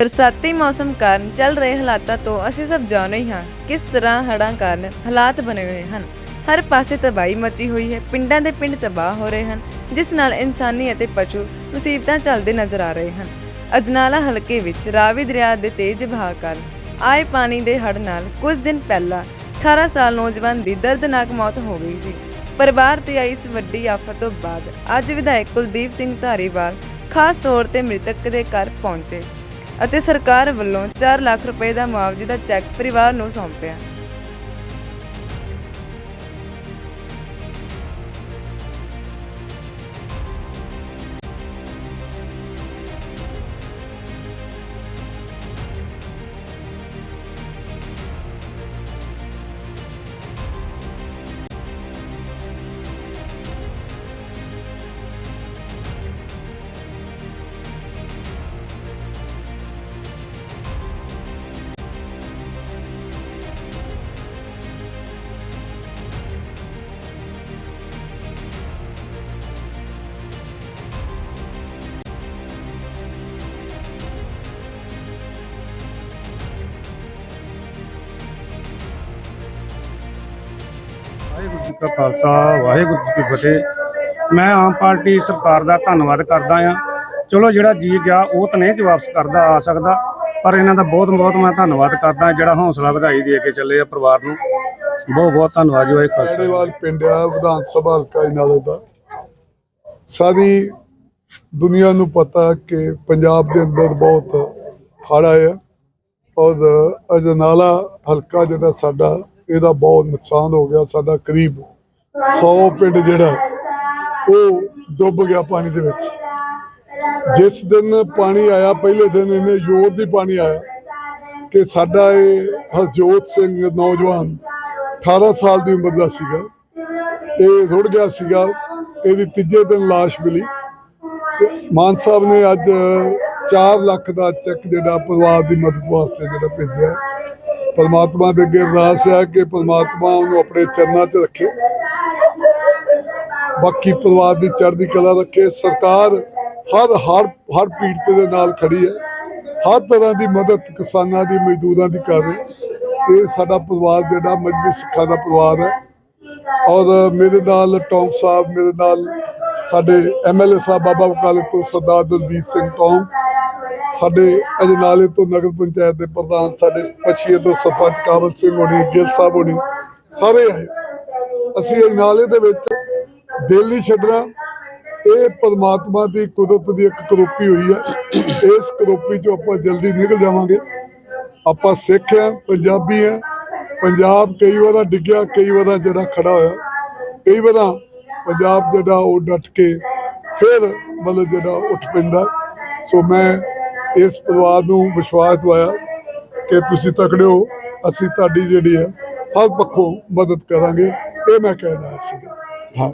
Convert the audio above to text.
ਬਰਸਾਤੀ ਮੌਸਮ ਕਾਰਨ ਚੱਲ ਰਹੇ ਹਾਲਾਤਾਂ ਤੋਂ ਅਸੀਂ ਸਭ ਜਾਣੂ ਹੀ ਹਾਂ ਕਿਸ ਤਰ੍ਹਾਂ ਹੜ੍ਹਾਂ ਕਾਰਨ ਹਾਲਾਤ ਬਣੇ ਹੋਏ ਹਨ। ਹਰ ਪਾਸੇ ਤਬਾਹੀ ਮਚੀ ਹੋਈ ਹੈ, ਪਿੰਡਾਂ ਦੇ ਪਿੰਡ ਤਬਾਹ ਹੋ ਰਹੇ ਹਨ, ਜਿਸ ਨਾਲ ਇਨਸਾਨੀ ਅਤੇ ਪਸ਼ੂ ਮੁਸੀਬਤਾਂ ਚੱਲਦੇ ਨਜ਼ਰ ਆ ਰਹੇ ਹਨ। ਅਜਨਾਲਾ ਹਲਕੇ ਵਿੱਚ ਰਾਵੀ ਦਰਿਆ ਦੇ ਤੇਜ਼ ਵਹਾਅ ਕਾਰਨ ਆਏ ਪਾਣੀ ਦੇ ਹੜ੍ਹ ਨਾਲ ਕੁਝ ਦਿਨ ਪਹਿਲਾਂ 18 ਸਾਲ ਨੌਜਵਾਨ ਦੀ ਦਰਦਨਾਕ ਮੌਤ ਹੋ ਗਈ ਸੀ। ਪਰਿਵਾਰ ਤੇ ਆਈ ਇਸ ਵੱਡੀ ਆਫਤ ਤੋਂ ਬਾਅਦ ਅੱਜ ਵਿਧਾਇਕ ਕੁਲਦੀਪ ਸਿੰਘ ਧਾਰੀਵਾਲ ਖਾਸ ਤੌਰ ਤੇ ਮ੍ਰਿਤਕ ਦੇ ਘਰ ਪਹੁੰਚੇ। ਅਤੇ ਸਰਕਾਰ ਵੱਲੋਂ 4 ਲੱਖ ਰੁਪਏ ਦਾ ਮੁਆਵਜ਼ੇ ਦਾ ਚੈੱਕ ਪਰਿਵਾਰ ਨੂੰ ਸੌਂਪਿਆ। ਵਾਹਿਗੁਰੂ ਜੀ ਕਾ ਖਾਲਸਾ, ਵਾਹਿਗੁਰੂ ਜੀ ਕੀ ਫਤਿਹ। ਮੈਂ ਆਮ ਪਾਰਟੀ ਸਰਕਾਰ ਦਾ ਧੰਨਵਾਦ ਕਰਦਾ ਆ ਚਲੋ ਜਿਹੜਾ ਜੀ ਗਿਆ, ਉਹ ਤਾਂ ਨਹੀਂ ਜੀ ਵਾਪਸ ਕਰਦਾ, ਆ ਸਕਦਾ। ਪਰ ਇਹਨਾਂ ਦਾ ਬਹੁਤ ਬਹੁਤ ਮੈਂ ਧੰਨਵਾਦ ਕਰਦਾ ਜਿਹੜਾ ਹੌਸਲਾ ਵਧਾਈ ਦੇ ਕੇ ਚੱਲੇ ਆ ਪਰਿਵਾਰ ਨੂੰ। ਬਹੁਤ ਬਹੁਤ ਧੰਨਵਾਦ ਜੀ ਵਾਹਿਗੁਰੂ ਖਾਲਸਾ। ਖੇੜੇਵਾਲ ਪਿੰਡ ਆ, ਵਿਧਾਨ ਸਭਾ, ਹਲਕਾ ਇਨਾਲੇ ਦਾ। ਸਾਰੀ ਦੁਨੀਆ ਨੂੰ ਪਤਾ ਕਿ ਪੰਜਾਬ ਦੇ ਅੰਦਰ ਬਹੁਤ ਹੜ੍ਹ ਆਏ ਆ। ਔਰ ਅਜਨਾਲਾ ਹਲਕਾ ਜਿਹੜਾ ਸਾਡਾ ਇਹਦਾ ਬਹੁਤ ਨੁਕਸਾਨ ਹੋ ਗਿਆ, ਸਾਡਾ ਕਰੀਬ 100 ਪਿੰਡ ਜਿਹੜਾ, ਉਹ ਡੁੱਬ ਗਿਆ ਪਾਣੀ ਦੇ ਵਿੱਚ। ਜਿਸ ਦਿਨ ਪਾਣੀ ਆਇਆ, ਪਹਿਲੇ ਦਿਨ ਇਹਨੇ ਜ਼ੋਰ ਦੀ ਪਾਣੀ ਆਇਆ ਕਿ ਸਾਡਾ ਇਹ ਹਰਜੋਤ ਸਿੰਘ ਨੌਜਵਾਨ 18 ਸਾਲ ਦੀ ਉਮਰ ਦਾ ਸੀਗਾ। ਇਹ ਰੁੜ ਗਿਆ ਸੀਗਾ, ਇਹਦੀ ਤੀਜੇ ਦਿਨ ਲਾਸ਼ ਮਿਲੀ ਮਾਨ ਸਾਹਿਬ ਨੇ ਅੱਜ 4 ਲੱਖ ਦਾ ਚੈੱਕ ਜਿਹੜਾ ਪਰਿਵਾਰ ਦੀ ਮਦਦ ਵਾਸਤੇ ਜਿਹੜਾ ਭੇਜਿਆ। ਪਰਮਾਤਮਾ ਦੇ ਅੱਗੇ ਅਰਦਾਸ ਹੈ ਕਿ ਪਰਮਾਤਮਾ ਉਹਨੂੰ ਆਪਣੇ ਚਰਨਾਂ 'ਚ ਰੱਖੇ। ਬਾਕੀ ਪਰਿਵਾਰ ਦੀ ਚੜ੍ਹਦੀ ਕਲਾ ਰੱਖੇ। ਸਰਕਾਰ ਹਰ ਹਰ ਹਰ ਪੀੜਤ ਦੇ ਨਾਲ ਖੜੀ ਹੈ। ਹਰ ਤਰ੍ਹਾਂ ਦੀ ਮਦਦ ਕਿਸਾਨਾਂ ਦੀ, ਮਜ਼ਦੂਰਾਂ ਦੀ ਕਰ ਰਹੀ ਇਹ ਸਾਡਾ ਪਰਿਵਾਰ ਜਿਹੜਾ ਮਜਬੀ ਸਿੱਖਾਂ ਦਾ ਪਰਿਵਾਰ ਹੈ। ਔਰ ਮੇਰੇ ਨਾਲ ਟੌਂਕ ਸਾਹਿਬ, ਮੇਰੇ ਨਾਲ ਸਾਡੇ ਐਮਐਲਏ ਸਾਹਿਬ, ਬਾਬਾ ਵਕਾਲਤ ਤੋਂ ਸਰਦਾਰ ਦਲਬੀਰ ਸਿੰਘ ਟੌਂਕ ਸਾਡੇ ਅਜਨਾਲੇ ਤੋਂ ਨਗਰ ਪੰਚਾਇਤ ਦੇ ਪ੍ਰਧਾਨ, ਸਾਡੇ ਪਛੀਏ ਤੋਂ ਸਰਪੰਚ ਕਾਬਲ ਸਿੰਘ ਹੋਣੀ, ਗਿੱਲ ਸਾਹਿਬ ਹੋਣੀ, ਸਾਰੇ ਆਏ। ਅਸੀਂ ਅਜਨਾਲੇ ਦੇ ਵਿੱਚ ਦਿਲ ਨਹੀਂ ਛੱਡਣਾ। ਇਹ ਪਰਮਾਤਮਾ ਦੀ ਕੁਦਰਤ ਦੀ ਇੱਕ ਕਰੋਪੀ ਹੋਈ ਹੈ। ਇਸ ਕਰੋਪੀ ਚੋਂ ਆਪਾਂ ਜਲਦੀ ਨਿਕਲ ਜਾਵਾਂਗੇ। ਆਪਾਂ ਸਿੱਖ ਆ ਪੰਜਾਬੀ ਆ ਪੰਜਾਬ ਕਈ ਵਾਰ ਡਿੱਗਿਆ, ਕਈ ਵਾਰ ਜਿਹੜਾ ਖੜਾ ਹੋਇਆ। ਕਈ ਵਾਰ ਪੰਜਾਬ ਜਿਹੜਾ ਉਹ ਡਟ ਕੇ ਫਿਰ ਮਤਲਬ ਜਿਹੜਾ ਉੱਠ ਪੈਂਦਾ। ਸੋ ਮੈਂ ਇਸ ਪਰਿਵਾਰ ਨੂੰ ਵਿਸ਼ਵਾਸ ਦਵਾਇਆ ਕਿ ਤੁਸੀਂ ਤਕੜੇ ਹੋ, ਅਸੀਂ ਤੁਹਾਡੀ ਜਿਹੜੀ ਹੈ ਹਰ ਪੱਖੋਂ ਮਦਦ ਕਰਾਂਗੇ, ਇਹ ਮੈਂ ਕਹਿਣਾ ਸੀਗਾ ਹਾਂ।